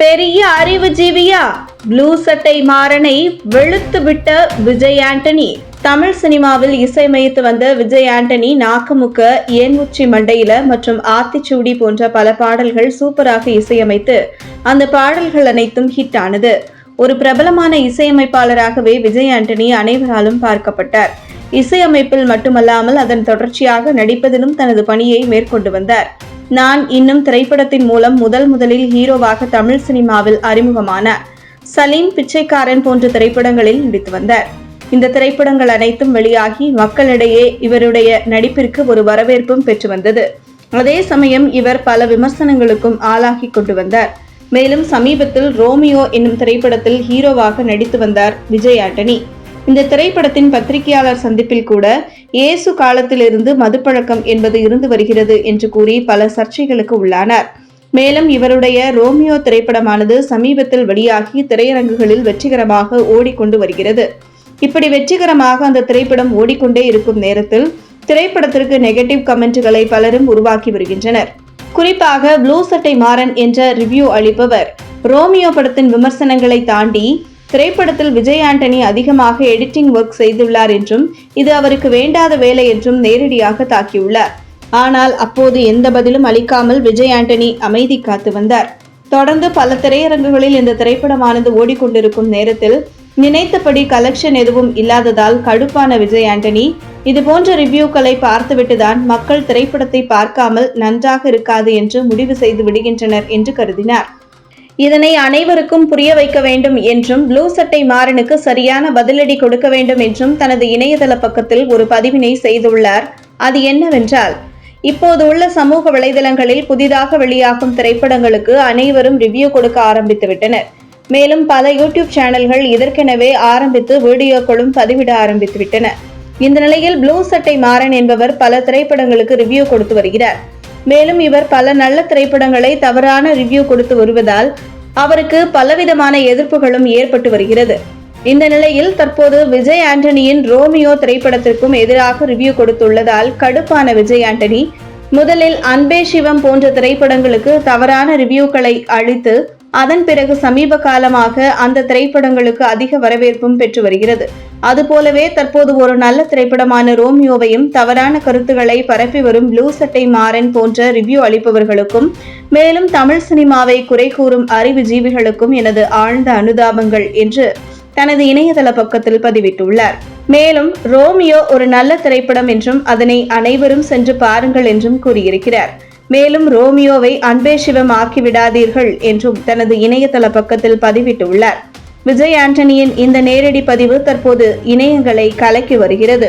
பெரிய அறிவுஜீவியா? ப்ளூ சட்டை மாறனை வெளுத்து விட்ட விஜய் ஆண்டனி. தமிழ் சினிமாவில் இசையமைத்து வந்த விஜய் ஆண்டனி நாக்குமுக்க ஏன் உச்சி மண்டையில மற்றும் ஆத்திச்சூடி போன்ற பல பாடல்கள் சூப்பராக இசையமைத்து அந்த பாடல்கள் அனைத்தும் ஹிட் ஆனது. ஒரு பிரபலமான இசையமைப்பாளராகவே விஜய் ஆண்டனி அனைவராலும் பார்க்கப்பட்டார். இசையமைப்பில் மட்டுமல்லாமல் அதன் தொடர்ச்சியாக நடிப்பதிலும் தனது பணியை மேற்கொண்டு வந்தார். நான் இன்னும் திரைப்படத்தின் மூலம் முதல் முதலில் ஹீரோவாக தமிழ் சினிமாவில் அறிமுகமான சலீம் பிச்சைக்காரன் போன்ற திரைப்படங்களில் நடித்து வந்தார். இந்த திரைப்படங்கள் அனைத்தும் வெளியாகி மக்களிடையே இவருடைய நடிப்பிற்கு ஒரு வரவேற்பும் பெற்று வந்தது. அதே சமயம் இவர் பல விமர்சனங்களுக்கும் ஆளாகி கொண்டு வந்தார். மேலும் சமீபத்தில் ரோமியோ என்னும் திரைப்படத்தில் ஹீரோவாக நடித்து வந்தார் விஜய் ஆண்டனி. இந்த திரைப்படத்தின் பத்திரிகையாளர் சந்திப்பில் கூட இயேசு காலத்திலிருந்து மதுப்பழக்கம் என்பது இருந்து வருகிறது என்று கூறி பல சர்ச்சைகளுக்கு உள்ளானார். மேலும் இவருடைய ரோமியோ திரைப்படமானது சமீபத்தில் வெளியாகி திரையரங்குகளில் வெற்றிகரமாக ஓடிக்கொண்டு வருகிறது. இப்படி வெற்றிகரமாக அந்த திரைப்படம் ஓடிக்கொண்டே இருக்கும் நேரத்தில் திரைப்படத்திற்கு நெகட்டிவ் கமெண்ட்களை பலரும் உருவாக்கி வருகின்றனர். குறிப்பாக ப்ளூ சட்டை மாறன் என்ற ரிவ்யூ அளிப்பவர் ரோமியோ படத்தின் விமர்சனங்களை தாண்டி திரைப்படத்தில் விஜய் ஆண்டனி அதிகமாக எடிட்டிங் ஒர்க் செய்துள்ளார் என்றும் இது அவருக்கு வேண்டாத வேலை என்றும் நேரடியாக தாக்கியுள்ளார். ஆனால் அப்போது எந்த பதிலும் அளிக்காமல் விஜய் ஆண்டனி அமைதி காத்து வந்தார். தொடர்ந்து பல திரையரங்குகளில் இந்த திரைப்படமானது ஓடிக்கொண்டிருக்கும் நேரத்தில் நினைத்தபடி கலெக்ஷன் எதுவும் இல்லாததால் கடுப்பான விஜய் ஆண்டனி இதுபோன்ற ரிவ்யூக்களை பார்த்துவிட்டுதான் மக்கள் திரைப்படத்தை பார்க்காமல் நன்றாக இருக்காது என்று முடிவு செய்து விடுகின்றனர் என்று கருதினார். இதனை அனைவருக்கும் புரிய வைக்க வேண்டும் என்றும் ப்ளூ சட்டை மாறனுக்கு சரியான பதிலடி கொடுக்க வேண்டும் என்றும் தனது இணையதள பக்கத்தில் ஒரு பதிவினை செய்துள்ளார். அது என்னவென்றால் இப்போது உள்ள சமூக வலைதளங்களில் புதிதாக வெளியாகும் திரைப்படங்களுக்கு அனைவரும் ரிவ்யூ கொடுக்க ஆரம்பித்து விட்டனர். மேலும் பல யூடியூப் சேனல்கள் இதற்கெனவே ஆரம்பித்து வீடியோக்களும் பதிவிட ஆரம்பித்து விட்டன. இந்த நிலையில் ப்ளூ சட்டை மாறன் என்பவர் பல திரைப்படங்களுக்கு ரிவ்யூ கொடுத்து வருகிறார். மேலும் இவர் பல நல்ல திரைப்படங்களை தவறான ரிவ்யூ கொடுத்து வருவதால் அவருக்கு பலவிதமான எதிர்ப்புகளும் ஏற்பட்டு வருகிறது. இந்த நிலையில் தற்போது விஜய் ஆண்டனியின் ரோமியோ திரைப்படத்திற்கும் எதிராக ரிவ்யூ கொடுத்துள்ளதால் கடுப்பான விஜய் ஆண்டனி முதலில் அன்பே சிவம் போன்ற திரைப்படங்களுக்கு தவறான ரிவ்யூக்களை அளித்து அதன் பிறகு சமீப காலமாக அந்த திரைப்படங்களுக்கு அதிக வரவேற்பும் பெற்று வருகிறது. அதுபோலவே தற்போது ஒரு நல்ல திரைப்படமான ரோமியோவையும் தவறான கருத்துக்களை பரப்பி வரும் ப்ளூ சட்டை மாறன் போன்ற ரிவ்யூ அளிப்பவர்களுக்கும் மேலும் தமிழ் சினிமாவை குறை கூறும் அறிவு ஜீவிகளுக்கும் எனது ஆழ்ந்த அனுதாபங்கள் என்று தனது இணையதள பக்கத்தில் பதிவிட்டுள்ளார். மேலும் ரோமியோ ஒரு நல்ல திரைப்படம் என்றும் அதனை அனைவரும் சென்று பாருங்கள் என்றும் கூறியிருக்கிறார். மேலும் ரோமியோவை அன்பே சிவம் ஆக்கிவிடாதீர்கள் என்றும் தனது இணையதள பக்கத்தில் பதிவிட்டுள்ளார். விஜய் ஆண்டனியின் இந்த நேரடி பதிவு தற்போது இணையங்களை கலக்கி வருகிறது.